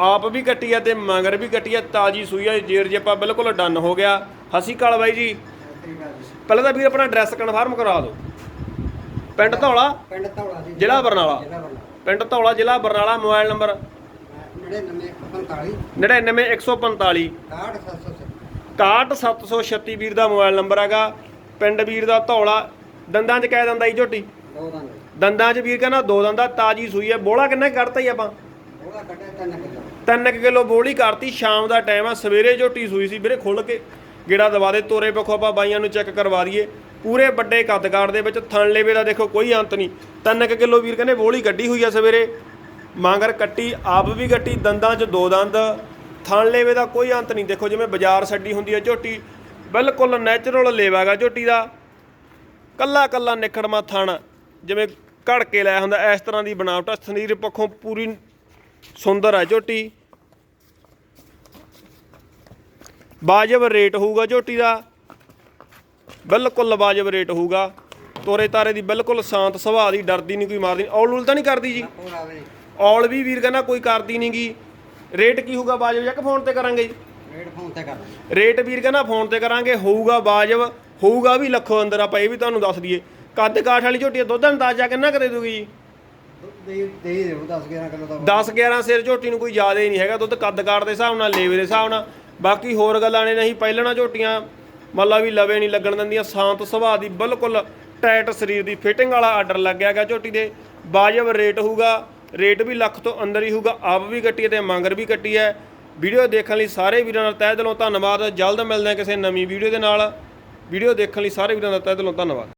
ਆਪ ਵੀ ਕੱਟੀ ਆ ਤੇ ਮਗਰ ਵੀ ਕੱਟੀ ਆ ਤਾਜੀ ਸੂਈ ਆ ਜੇਰ ਜੇ ਆਪਾਂ ਬਿਲਕੁਲ ਡਨ ਹੋ ਗਿਆ। ਹਸੀ ਕਾਲ ਬਾਈ ਜੀ। ਪਹਿਲਾਂ ਤਾਂ ਵੀਰ ਆਪਣਾ ਐਡਰੈਸ ਕਨਫਰਮ ਕਰਾ ਦਿਓ। ਪਿੰਡ ਧੌਲਾ? ਪਿੰਡ ਧੌਲਾ ਜੀ। ਜ਼ਿਲ੍ਹਾ ਬਰਨਾਲਾ। ਪਿੰਡ ਧੌਲਾ ਜ਼ਿਲ੍ਹਾ ਬਰਨਾਲਾ ਮੋਬਾਈਲ ਨੰਬਰ? 9945 99145 68700 61736 ਵੀਰ ਦਾ ਮੋਬਾਈਲ ਨੰਬਰ ਹੈਗਾ। ਪਿੰਡ ਵੀਰ ਦਾ ਧੌਲਾ। ਦੰਦਾਂ 'ਚ ਕਹਿ ਦਿੰਦਾ ਜੀ ਝੋਟੀ? ਦੋ ਦੰਦ। ਦੰਦਾਂ 'ਚ ਵੀਰ ਕਹਿੰਦਾ ਦੋ ਦੰਦਾਂ ਤਾਜੀ ਸੂਈ ਹੈ ਬੋਲਾ ਕਿੰਨਾ ਕੱਢਤਾ ਜੀ ਆਪਾਂ? ਉਹਦਾ ਕੱਟਿਆ ਤਿੰਨ ਕਿਲੋ 3 ਕਿਲੋ ਬੋਲੀ ਕਰਤੀ ਸ਼ਾਮ ਦਾ ਟਾਈਮ ਆ ਸਵੇਰੇ ਝੋਟੀ ਸੂਈ ਸੀ ਵੀਰੇ ਖੁੱਲ ਕੇ ਗੇੜਾ ਦਵਾ ਦੇ ਤੋਰੇ ਪੱਖੋਂ ਆਪਾਂ ਬਾਈਆਂ ਨੂੰ ਚੈੱਕ ਕਰਵਾ ਦਈਏ। ਪੂਰੇ ਵੱਡੇ ਕੱਦਕਾੜ ਦੇ ਵਿੱਚ ਥਣ ਲੇਵੇ ਦਾ ਦੇਖੋ ਕੋਈ ਅੰਤ ਨਹੀਂ। 3 ਕਿਲੋ ਵੀਰ ਕਹਿੰਦੇ ਬੋਲੀ ਕੱਢੀ ਹੋਈ ਆ ਸਵੇਰੇ। ਮਾਂਗਰ ਕੱਟੀ ਆਪ ਵੀ ਕੱਟੀ ਦੰਦਾਂ 'ਚ ਦੋ ਦੰਦ। ਥਣ ਲੇਵੇ ਦਾ ਕੋਈ ਅੰਤ ਨਹੀਂ। ਦੇਖੋ ਜਿਵੇਂ ਬਾਜ਼ਾਰ ਛੱਡੀ ਹੁੰਦੀ ਹੈ ਝੋਟੀ ਬਿਲਕੁਲ ਨੈਚੁਰਲ ਲੇਵਾਗਾ ਝੋਟੀ ਦਾ। ਕੱਲਾ ਕੱਲਾ ਨਿਖੜਮਾ ਥਣ ਜਿਵੇਂ ਘੜ ਕੇ ਲਾਇਆ ਹੁੰਦਾ ਇਸ ਤਰ੍ਹਾਂ ਦੀ ਬਣਾਵਟ ਆ, ਸਰੀਰ ਪੱਖੋਂ ਪੂਰੀ ਸੁੰਦਰ ਹੈ ਝੋਟੀ। ਵਾਜਬ ਰੇਟ ਹੋਊਗਾ ਝੋਟੀ ਦਾ। ਬਿਲਕੁਲ ਵਾਜਬ ਰੇਟ ਹੋਊਗਾ। ਤੋਰੇ ਤਾਰੇ ਦੀ ਬਿਲਕੁਲ ਸ਼ਾਂਤ ਸੁਭਾਅ ਦੀ ਡਰਦੀ ਨਹੀਂ ਕੋਈ ਮਾਰਦੀ। ਔਲ ਉਲ ਤਾਂ ਨਹੀਂ ਕਰਦੀ ਜੀ। ਔਲ ਵੀ ਵੀਰ ਕਹਿੰਦਾ ਕੋਈ ਕਰਦੀ ਨਹੀਂਗੀ ਰੇਟ ਕੀ ਹੋਊਗਾ ਵਾਜਬ? ਜਾਂ ਫੋਨ ਤੇ ਕਰਾਂਗੇ ਜੀ। ਰੇਡ ਫੋਨ ਤੇ ਕਰ ਦਿੰਦੇ। ਰੇਟ ਵੀਰ ਕਹਿੰਦਾ ਫੋਨ ਤੇ ਕਰਾਂਗੇ ਹੋਊਗਾ ਵਾਜਬ। ਹੋਊਗਾ ਵੀ ਲੱਖੋਂ ਅੰਦਰ ਆਪਾਂ ਇਹ ਵੀ ਤੁਹਾਨੂੰ ਦੱਸ ਦਈਏ। ਕੱਦ ਕਾਠ ਵਾਲੀ ਝੋਟੀ ਦਾ ਦੁੱਧ ਅੰਦਾਜ਼ਾ ਕਿੰਨਾ ਕੁ ਦੇ ਦੂਗੀ ਜੀ? ਦੇ ਦੇ ਹੀ ਦੇਵੋ 10 11 ਕਿਲੋ ਦਾ 10 11 ਸਿਰ ਝੋਟੀ ਨੂੰ ਕੋਈ ਜ਼ਿਆਦਾ ਹੀ ਨਹੀਂ ਹੈਗਾ, ਦੁੱਧ ਕੱਦ ਕਾਠ ਦੇ ਹਿਸਾਬ ਨਾਲ, ਲੇਵੇ ਦੇ ਹਿਸਾਬ ਨਾਲ। ਬਾਕੀ ਹੋਰ ਗੱਲਾਂ ਨੇ ਨਹੀਂ ਪਹਿਲਣਾ ਝੋਟੀਆਂ ਮੱਲਾ ਵੀ ਲਵੇ ਨਹੀਂ ਲੱਗਣ ਦਿੰਦੀਆਂ, ਸ਼ਾਂਤ ਸੁਭਾਅ ਦੀ ਬਿਲਕੁਲ ਟਾਈਟ ਸਰੀਰ ਦੀ ਫਿਟਿੰਗ ਵਾਲਾ ਆਰਡਰ ਲੱਗਿਆ ਗਿਆ ਝੋਟੀ ਦੇ। ਵਾਜਬ ਰੇਟ ਹੋਊਗਾ, ਰੇਟ ਵੀ ਲੱਖ ਤੋਂ ਅੰਦਰ ਹੀ ਹੋਊਗਾ, ਆਪ ਵੀ ਕੱਟੀ ਹੈ ਤੇ ਮੰਗਰ ਵੀ ਕੱਟੀ ਹੈ। ਵੀਡੀਓ ਦੇਖਣ ਲਈ ਸਾਰੇ ਵੀਰਾਂ ਦਾ ਤਹਿ ਦਿਲੋਂ ਧੰਨਵਾਦ, ਜਲਦ ਮਿਲਦੇ ਹਾਂ ਕਿਸੇ ਨਵੀਂ ਵੀਡੀਓ ਦੇ ਨਾਲ। ਵੀਡੀਓ ਦੇਖਣ ਲਈ ਸਾਰੇ ਵੀਰਾਂ ਦਾ ਤਹਿ ਦਿਲੋਂ ਧੰਨਵਾਦ।